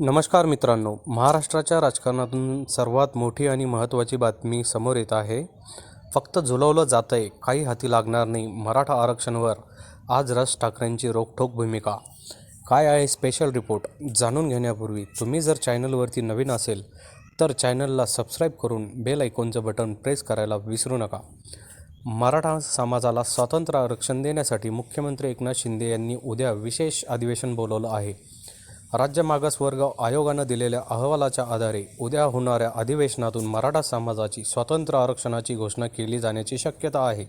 नमस्कार मित्रांनो महाराष्ट्राच्या राजकारणातून सर्वात मोठी आणि महत्त्वाची बातमी समोर येत आहे. फक्त झुलवलं जात आहे काही हाती लागणार नाही. मराठा आरक्षणवर आज राज ठाकरेंची रोखठोक भूमिका. काय आहे स्पेशल रिपोर्ट जाणून घेण्यापूर्वी तुम्ही जर चॅनलवरती नवीन असेल तर चॅनलला सबस्क्राईब करून बेल ऐकॉनचं बटन प्रेस करायला विसरू नका. मराठा समाजाला स्वातंत्र्य आरक्षण देण्यासाठी मुख्यमंत्री एकनाथ शिंदे यांनी उद्या विशेष अधिवेशन बोलवलं आहे. राज्य मागासवर्ग आयोगानं दिलेल्या अहवालाच्या आधारे उद्या होणाऱ्या अधिवेशनातून मराठा समाजाची स्वातंत्र्य आरक्षणाची घोषणा केली जाण्याची शक्यता आहे.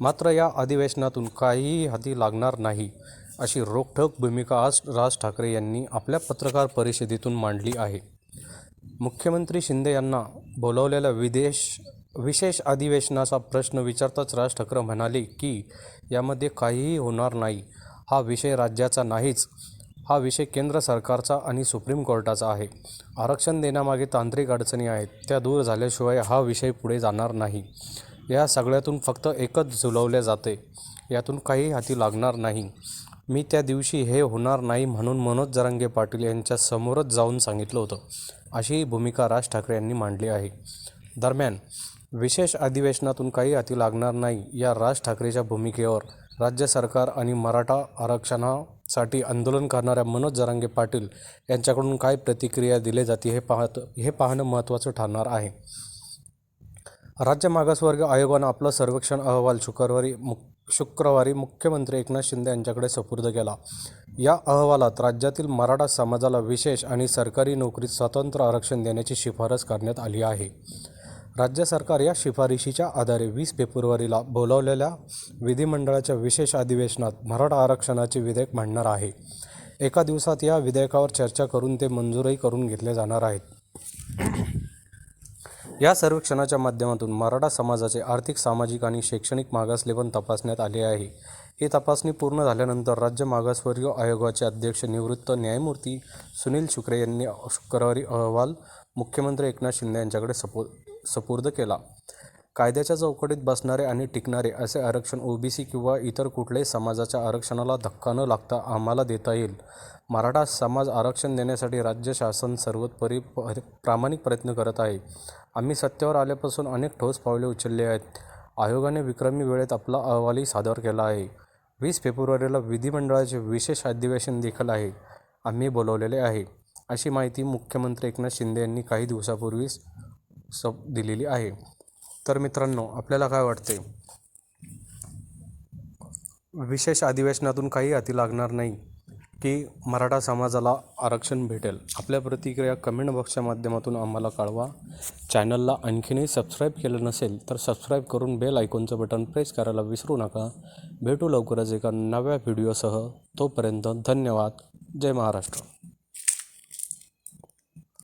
मात्र या अधिवेशनातून काहीही हाती लागणार नाही अशी रोखठोक भूमिका आज राज ठाकरे यांनी आपल्या पत्रकार परिषदेतून मांडली आहे. मुख्यमंत्री शिंदे यांना बोलवलेल्या विदेश विशेष अधिवेशनाचा प्रश्न विचारताच राज ठाकरे म्हणाले की यामध्ये काहीही होणार नाही हा विषय राज्याचा नाहीच हा विषय केंद्र सरकारचा आणि सुप्रीम कोर्टाचा आहे. आरक्षण देण्यामागे तांत्रिक अडचणी आहेत त्या दूर झाल्याशिवाय हा विषय पुढे जाणार नाही. या सगळ्यातून फक्त एकच झुलवले जाते यातून काही हाती लागणार नाही. मी त्या दिवशी हे होणार नाही म्हणून मनोज जरांगे पाटील यांच्या समोरच जाऊन सांगितलं होतं अशी भूमिका राज ठाकरे यांनी मांडली आहे. दरम्यान विशेष अधिवेशनातून काही हाती लागणार नाही या राज ठाकरेच्या भूमिकेवर राज्य सरकार आणि मराठा आरक्षणासाठी आंदोलन करणाऱ्या मनोज जरांगे पाटील यांच्याकडून काय प्रतिक्रिया दिली जाते हे पाहत हे पाहणं महत्त्वाचं ठरणार आहे. राज्य मागासवर्ग आयोगानं आपला सर्वेक्षण अहवाल शुक्रवारी मुक शुक्रवारी मुख्यमंत्री एकनाथ शिंदे यांच्याकडे सुपूर्द केला. या अहवालात राज्यातील मराठा समाजाला विशेष आणि सरकारी नोकरीत स्वतंत्र आरक्षण देण्याची शिफारस करण्यात आली आहे. राज्य सरकार या शिफारशीच्या आधारे वीस फेब्रुवारीला बोलावलेल्या विधिमंडळाच्या विशेष अधिवेशनात मराठा आरक्षणाचे विधेयक मांडणार आहे. एका दिवसात या विधेयकावर चर्चा करून ते मंजूरही करून घेतले जाणार आहेत. या सर्वेक्षणाच्या माध्यमातून मराठा समाजाचे आर्थिक सामाजिक आणि शैक्षणिक मागासलेपण तपासण्यात आले आहे. ही तपासणी पूर्ण झाल्यानंतर राज्य मागासवर्गीय आयोगाचे अध्यक्ष निवृत्त न्यायमूर्ती सुनील शुक्रे यांनी शुक्रवारी अहवाल मुख्यमंत्री एकनाथ शिंदे यांच्याकडे सपो सपूर्द केला. कायद्याच्या चौकटीत बसणारे आणि टिकणारे असे आरक्षण ओबीसी किंवा इतर कुठल्याही समाजाच्या आरक्षणाला धक्का न लागता आम्हाला देता येईल. मराठा समाज आरक्षण देण्यासाठी राज्य शासन सर्वोपरी प प्रामाणिक प्रयत्न करत आहे. आम्ही सत्तेवर आल्यापासून अनेक ठोस पावले उचलली आहेत. आयोगाने विक्रमी वेळेत आपला अहवालही सादर केला आहे. वीस फेब्रुवारीला विधिमंडळाचे विशेष अधिवेशन देखील आहे. आम्ही बोलवलेले आहे. अशी माहिती मुख्यमंत्री एकनाथ शिंदे यांनी काही दिवसापूर्वीच सब दिलेली आहे. तर मित्रांनो आपल्याला काय वाटते? विशेष अधिवेशनातून काही हाती लागणार नाही. की मराठा समाजाला आरक्षण भेटेल. आपल्या प्रतिक्रिया कमेंट बॉक्सच्या माध्यमातून आम्हाला कळवा. चॅनलला आणखीनही सबस्क्राईब केलं नसेल तर सबस्क्राईब करून बेल आयकॉनचं बटन प्रेस करायला विसरू नका. भेटू लवकरच एका नव्या व्हिडिओसह. तोपर्यंत धन्यवाद. जय महाराष्ट्र.